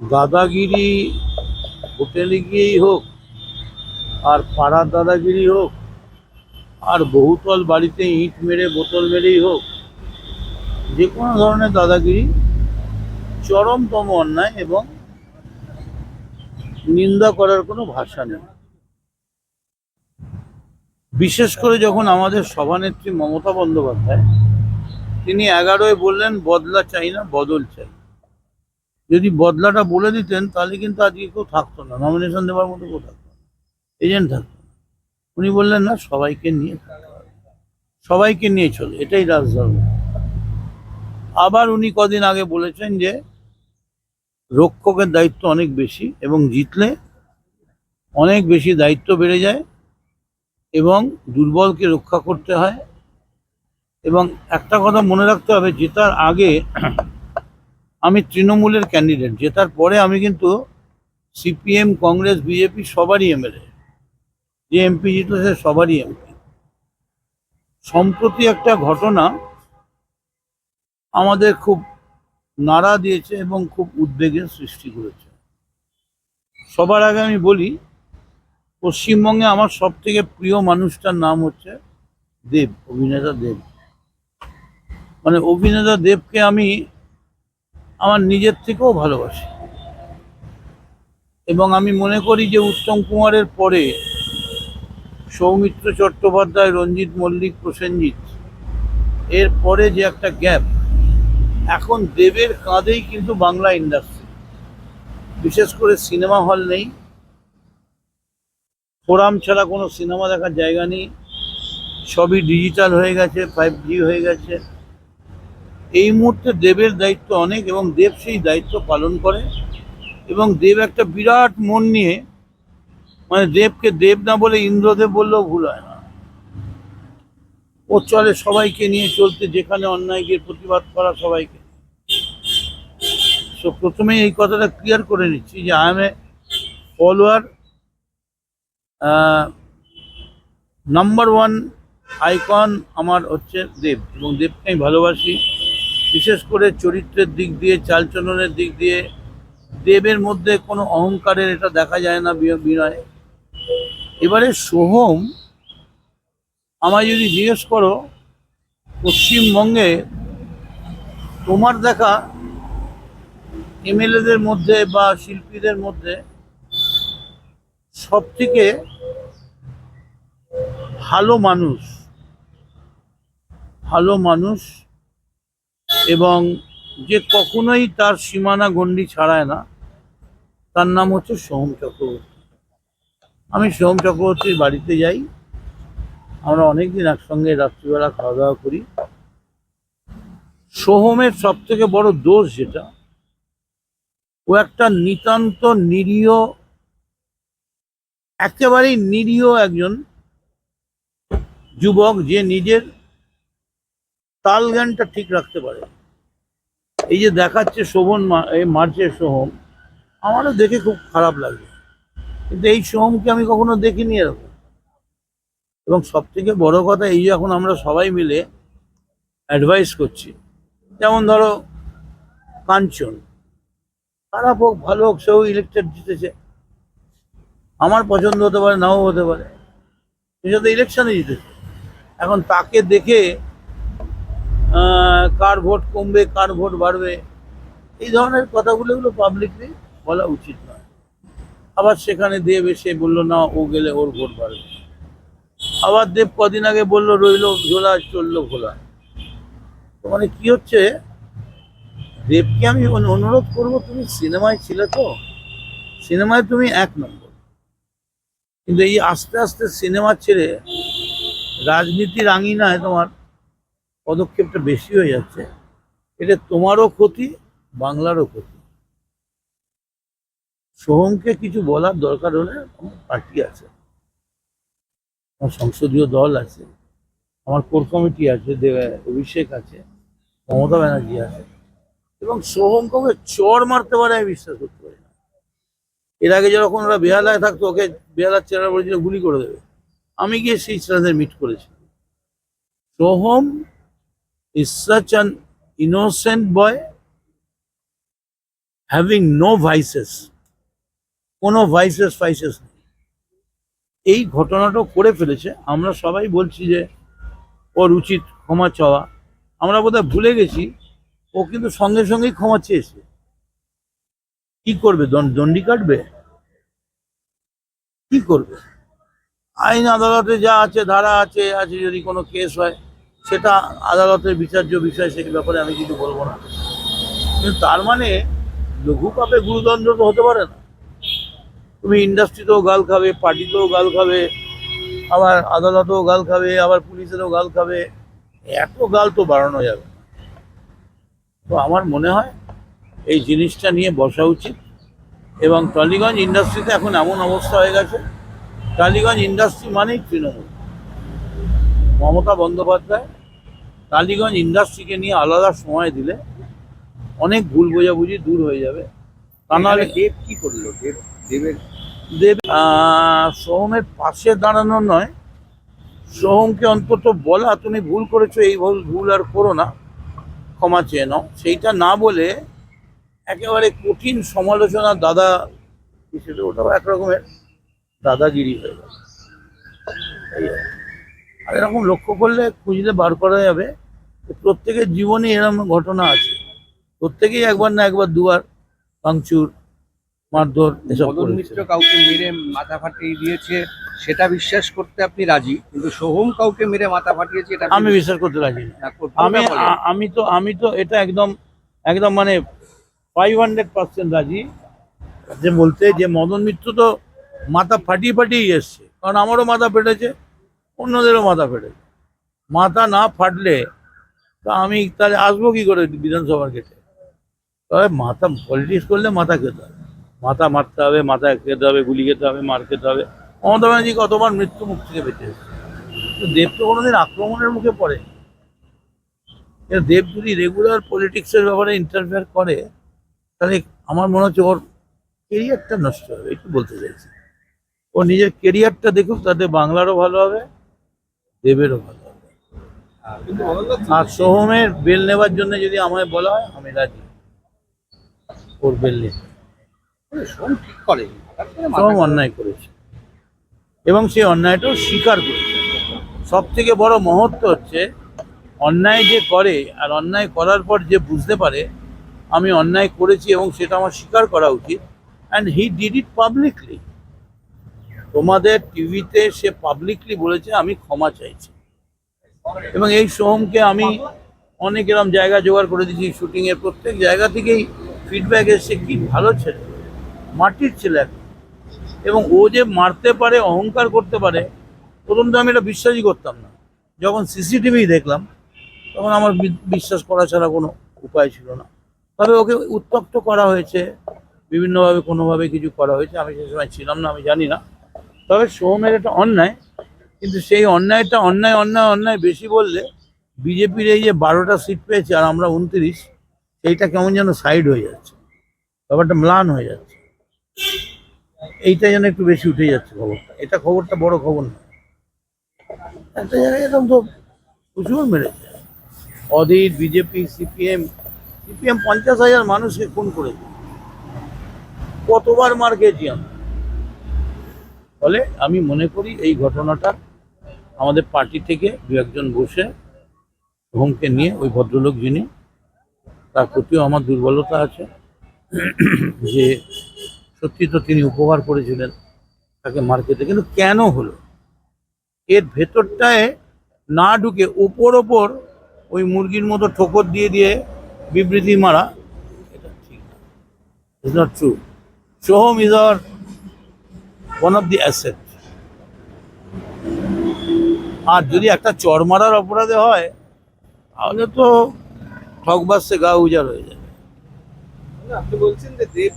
দাদাগিরি হোটেলে গিয়েই হোক, আর পাড়ার দাদাগিরি হোক, আর বহুতল বাড়িতে ইট মেরে বোতল মেরেই হোক, যে কোনো ধরনের দাদাগিরি চরমতম অন্যায় এবং নিন্দা করার কোনো ভাষা নেই। বিশেষ করে যখন আমাদের সভানেত্রী মমতা বন্দ্যোপাধ্যায়, তিনি এগারোয় বললেন, বদলা চাই না, বদল চাই। যদি বদলাটা বলে দিতেন, তাহলে কিন্তু আজকে কেউ থাকতো না। নমিনেশন দেওয়ার মতো কেউ থাকতো না। এজেন্ট থাকতো উনি বললেন, না, সবাইকে নিয়ে সবাইকে নিয়ে চলে। এটাই রাজধর্ম আবার উনি কদিন আগে বলেছেন যে, রক্ষকের দায়িত্ব অনেক বেশি এবং জিতলে অনেক বেশি দায়িত্ব বেড়ে যায় এবং দুর্বলকে রক্ষা করতে হয়। এবং একটা কথা মনে রাখতে হবে, জেতার আগে আমি তৃণমূলের ক্যান্ডিডেট জেতার পরে আমি কিন্তু সিপিএম কংগ্রেস বিজেপি সবারই এমএলএ যে এমপি জিতল সে সবারই এমপি সম্প্রতি একটা ঘটনা আমাদের খুব নাড়া দিয়েছে এবং খুব উদ্বেগের সৃষ্টি করেছে। সবার আগে আমি বলি, পশ্চিমবঙ্গে আমার সব থেকে প্রিয় মানুষটার নাম হচ্ছে দেব, অভিনেতা দেব। মানে অভিনেতা দেবকে আমি আমার নিজের থেকেও ভালোবাসি। এবং আমি মনে করি যে উত্তম কুমারের পরে সৌমিত্র চট্টোপাধ্যায়, রঞ্জিত মল্লিক, প্রসেনজিৎ, এর পরে যে একটা গ্যাপ, এখন দেবের কাঁধেই কিন্তু বাংলা ইন্ডাস্ট্রি বিশেষ করে সিনেমা হল নেই। ফোরাম ছাড়া কোনো সিনেমা দেখার জায়গা নেই। সবই ডিজিটাল হয়ে গেছে ফাইভ জি হয়ে গেছে। এই মুহূর্তে দেবের দায়িত্ব অনেক এবং দেব সেই দায়িত্ব পালন করে এবং দেব একটা বিরাট মন নিয়ে মানে দেবকে দেব না বলে ইন্দ্রদেব বললেও ভুল হয় না। ও চলে সবাইকে নিয়ে চলতে, যেখানে অন্যায়কে প্রতিবাদ করা সবাইকে। সো প্রথমেই এই কথাটা ক্লিয়ার করে নিচ্ছি যে I am a follower number one icon আমার হচ্ছে দেব এবং দেবকে আমি ভালোবাসি। বিশেষ করে চরিত্রের দিক দিয়ে, চালচলনের দিক দিয়ে, দেবের মধ্যে কোনো অহংকারের এটা দেখা যায় না বিনয়। এবারে সোহম, আমায় যদি জিজ্ঞেস করো, পশ্চিমবঙ্গে তোমার দেখা এমএলএদের মধ্যে বা শিল্পীদের মধ্যে সব থেকে ভালো মানুষ ভালো মানুষ এবং যে কখনোই তার সীমানা গণ্ডি ছাড়ায় না, তার নাম হচ্ছে সোহম চক্রবর্তী। আমি সোহম চক্রবর্তীর বাড়িতে যাই, আমরা অনেকদিন একসঙ্গে রাত্রিবেলা খাওয়া দাওয়া করি। সোহমের সব থেকে বড় দোষ যেটা, ও একটা নিতান্ত নিরীহ, একেবারেই নিরীহ একজন যুবক যে নিজের তাল জ্ঞানটা ঠিক রাখতে পারে। এই যে দেখাচ্ছে শোভন এই মার্চের সোহম, আমারও দেখে খুব খারাপ লাগে কিন্তু এই সোহমকে আমি কখনো দেখিনি এরকম? এবং সব থেকে বড় কথা, এই যে এখন আমরা সবাই মিলে অ্যাডভাইস করছি। যেমন ধরো, কাঞ্চন, খারাপ হোক, ভালো হোক, সেও ইলেকটেড জিতেছে। আমার পছন্দ হতে পারে, নাও হতে পারে। সে তো ইলেকশনে জিতেছে। এখন তাকে দেখে কার ভোট কমবে, কার ভোট বাড়বে, এই ধরনের কথাগুলো এগুলো পাবলিকলি বলা উচিত নয়। আবার সেখানে দেব এসে বলল, না, ও গেলে ওর ভোট বাড়বে। আবার দেব কদিন আগে বলল, রইল ঝোলা চলল ভোলা তো মানে কি হচ্ছে? দেবকে আমি অনুরোধ করব, তুমি সিনেমায় ছিলে তো? সিনেমায় তুমি এক নম্বর। কিন্তু এই আস্তে আস্তে সিনেমা ছেড়ে রাজনীতির আঙিনায় তোমার পদক্ষেপটা বেশি হয়ে যাচ্ছে, এটা তোমারও ক্ষতি, বাংলারও ক্ষতি। সোহমকে কিছু বলার দরকার হলে আমার পার্টি আছে, আমার সংসদীয় দল আছে, আমার কোর কমিটি আছে অভিষেক আছে, মমতা ব্যানার্জি আছে, এবং সোহমকে চর মারতে পারে আমি বিশ্বাস করতে পারি না। এর আগে যখন ওরা বেহালায় থাকতো, ওকে বেহালার চেহারা বলেছিল, গুলি করে দেবে। আমি গিয়ে সেই ছেলেদের মিট করেছি। Soham is such an innocent boy having no vices কোনো ভাইসেস ফাইসেস নেই। এই ঘটনাটা করে ফেলেছে। আমরা সবাই বলছি যে, ওর উচিত ক্ষমা চাওয়া। আমরা বোধহয় ভুলে গেছি, ও কিন্তু সঙ্গে সঙ্গেই ক্ষমা চেয়েছে। কি করবে? দণ্ডি কাটবে? কি করবে? আইন আদালতে যা আছে, ধারা আছে আছে যদি কোনো কেস হয় সেটা আদালতের বিচার্য বিষয়, সেই ব্যাপারে আমি কিছু বলব না। কিন্তু তার মানে লঘু পাপে গুরুদণ্ড তো হতে পারে না। তুমি ইন্ডাস্ট্রিতেও গাল খাবে, পার্টিতেও গাল খাবে, আবার আদালতেও গাল খাবে, আবার পুলিশেরও গাল খাবে, এত গাল তো বাড়ানো যাবে তো আমার মনে হয় এই জিনিসটা নিয়ে বসা উচিত। এবং টলিগঞ্জ ইন্ডাস্ট্রিতে এখন এমন অবস্থা হয়ে গেছে, টালিগঞ্জ ইন্ডাস্ট্রি মানেই তৃণমূল। মমতা বন্দ্যোপাধ্যায় টালিগঞ্জ ইন্ডাস্ট্রিকে নিয়ে আলাদা সময় দিলে অনেক ভুল বোঝাবুঝি দূর হয়ে যাবে। তা নাহলে দেব কি করল? দেব দেবের দেব সোহমের পাশে দাঁড়ানো নয়। সোহমকে অন্তত বলা তুমি ভুল করেছ এই ভুল ভুল আর করো না। ক্ষমা চেয়ে নাও। সেইটা না বলে একেবারে কঠিন সমালোচনা দাদা হিসেবে ওটাও একরকমের দাদাগিরি হয়ে গেল। এই আর এরকম লক্ষ্য করলে খুঁজলে বার করা যাবে প্রত্যেকের জীবনে এরকম ঘটনা আছে। প্রত্যেকেই একবার না একবার দুবার ভাঙচুর মারধর এসব মিত্র কাউকে মেরে মাথা ফাটিয়ে দিয়েছে সেটা বিশ্বাস করতে আপনি রাজি কিন্তু সোহম কাউকে মেরে মাথা ফাটিয়েছে এটা আমি বিশ্বাস করতে রাজি আমি আমি তো আমি তো এটা একদম একদম মানে ফাইভ হান্ড্রেড পার্সেন্ট রাজি। যে বলতে যে মদন মিত্র তো মাথা ফাটিয়ে ফাটিয়ে এসছে কারণ আমারও মাথা ফেটেছে। অন্যদেরও মাথা ফেটেছে মাথা না ফাটলে তা আমি তাহলে আসব কি করে বিধানসভার গেটে? তবে মাথা পলিটিক্স করলে মাথা খেতে হবে। মাথা মারতে হবে, মাথা খেতে হবে, গুলি খেতে হবে, মার খেতে হবে। মমতা ব্যানার্জি কতবার মৃত্যু মুখ থেকে বেঁচে এসেছে? দেব তো কোনোদিন আক্রমণের মুখে পড়ে। দেব যদি রেগুলার পলিটিক্সের ব্যাপারে ইন্টারফেয়ার করে, তাহলে আমার মনে হচ্ছে ওর কেরিয়ারটা নষ্ট হবে একটু বলতে চাইছি। ও নিজের কেরিয়ারটা দেখুক, তাতে বাংলারও ভালো হবে। দেবেরও ভালো হবে। আর সোহমের বেল নেবার জন্য যদি আমায় বলা হয় আমি রাজি। ওর বেল নিতে সোহম ঠিক করে। সোহম অন্যায় করেছে। এবং সেই অন্যায়টাও স্বীকার করেছে। সব থেকে বড় মহত্ব হচ্ছে অন্যায় যে করে আর অন্যায় করার পর যে বুঝতে পারে আমি অন্যায় করেছি এবং সেটা আমার স্বীকার করা উচিত। And he did it publicly তোমাদের টিভিতে সে পাবলিকলি বলেছে, আমি ক্ষমা চাইছি। এবং এই সোহমকে আমি অনেক এরকম জায়গা জোগাড় করে দিয়েছি শুটিংয়ের প্রত্যেক জায়গা থেকেই ফিডব্যাক এসছে, কি ভালো ছেলে, মাটির ছেলে এবং ও যে মারতে পারে, অহংকার করতে পারে, প্রথম তো আমি এটা বিশ্বাসই করতাম না। যখন সিসিটিভি দেখলাম, তখন আমার বিশ্বাস করা ছাড়া কোনো উপায় ছিল না। তবে ওকে উত্তক্ত করা হয়েছে, বিভিন্নভাবে কোনোভাবে কিছু করা হয়েছে, আমি সে সময় ছিলাম না, আমি জানি না। তবে সোহমের একটা অন্যায়, কিন্তু সেই অন্যায়টা অন্যায় অন্যায় অন্যায় বেশি বললে বিজেপির এই যে বারোটা সিট পেয়েছে আর আমরা উনত্রিশ, সেইটা কেমন যেন সাইড হয়ে যাচ্ছে। ব্যাপারটা ম্লান হয়ে যাচ্ছে। এইটা যেন একটু বেশি উঠে যাচ্ছে খবরটা। এটা খবরটা বড় খবর না একটা জায়গায় এরকম তো প্রচুর মেরেছে। অধীর, বিজেপি, সিপিএম সিপিএম পঞ্চাশ হাজার মানুষকে খুন করেছে। কতবার মার খেয়েছি আমি? ফলে আমি মনে করি এই ঘটনাটা আমাদের পার্টি থেকে দু একজন বসে শুভমকে নিয়ে ওই ভদ্রলোক যিনি, তার প্রতিও আমার দুর্বলতা আছে। যে সত্যি তো তিনি উপকার করেছিলেন তাকে মার খেতে কিন্তু কেন হলো? এর ভেতরটায় না ঢুকে ওপর ওপর ওই মুরগির মতো ঠোকর দিয়ে দিয়ে বিবৃতি মারা, এটা ঠিক is not true Soham is our one of the asset আর যদি একটা চর মারার অপরাধে হয়, তাহলে তো ঠকবাসে গা উজাড় হয়ে যায় আপনি বলছেন যে দেব